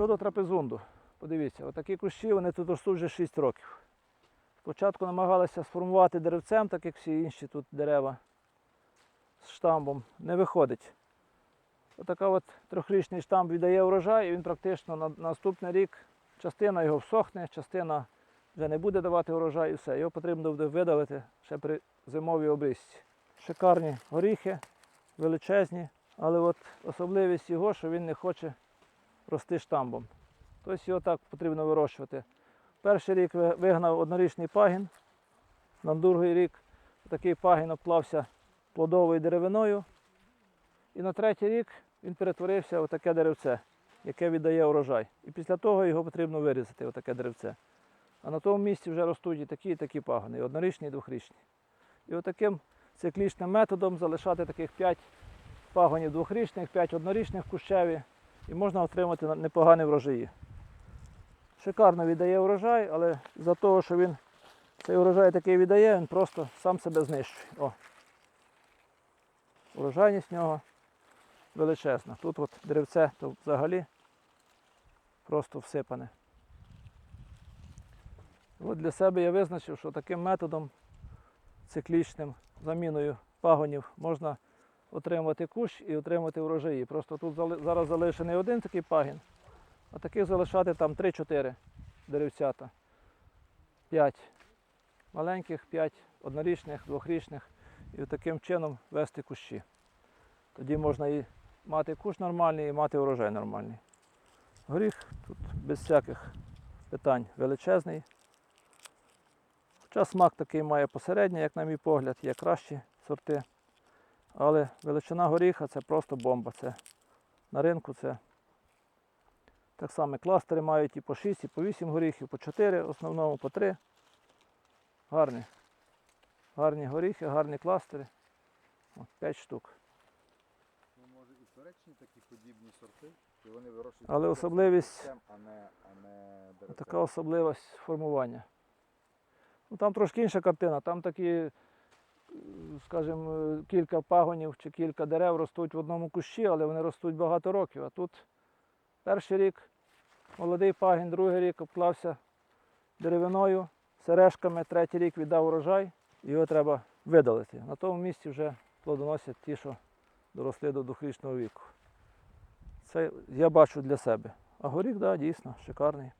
Щодо трапезунду, подивіться, отакі кущі вони тут ростуть вже 6 років. Спочатку намагалися сформувати деревцем, так як всі інші тут дерева з штамбом. Не виходить. Отака от трьохрічний штамп віддає урожай, і він практично на наступний рік частина його всохне, частина вже не буде давати урожай і все. Його потрібно буде видалити ще при зимовій обрізці. Шикарні горіхи, величезні, але от особливість його, що він не хоче рости штамбом. Тобто його так потрібно вирощувати. Перший рік вигнав однорічний пагін, на другий рік такий пагін обклався плодовою деревиною. І на третій рік він перетворився в таке деревце, яке віддає урожай. І після того його потрібно вирізати, отаке деревце. А на тому місці вже ростуть і такі, і такі пагони, і однорічні, і двохрічні. І отаким циклічним методом залишати таких 5 пагонів двохрічних, 5 однорічних кущеві, і можна отримати непогані врожаї. Шикарно віддає урожай, але за того, що він цей урожай такий віддає, він просто сам себе знищує. О. Урожайність нього величезна. Тут от деревце то взагалі просто всипане. От для себе я визначив, що таким методом циклічним заміною пагонів можна отримати кущ і отримати врожаї. Просто тут зараз залишений один такий пагін, а таких залишати там 3-4 деревцята. 5 маленьких, 5 однорічних, двохрічних і таким чином вести кущі. Тоді можна і мати кущ нормальний, і мати урожай нормальний. Горіх тут без всяких питань величезний. Хоча смак такий має посередній, як на мій погляд, є кращі сорти. Але величина горіха це просто бомба. Це на ринку це так само кластери мають і по 6, і по 8 горіхів, по 4, в основному по 3. Гарні. Гарні горіхи, гарні кластери. От, 5 штук. Ну, може і Туреччині такі подібні сорти, і вони вирощують. Але особливість- А не, а не деревцем. Така особливість формування. Ну, там трошки інша картина. Там такі, скажімо, кілька пагонів чи кілька дерев ростуть в одному кущі, але вони ростуть багато років. А тут перший рік молодий пагін, другий рік обклався деревиною, сережками, третій рік віддав урожай, його треба видалити. На тому місці вже плодоносять ті, що доросли до двохрічного віку. Це я бачу для себе. А горіх, так, да, дійсно, шикарний.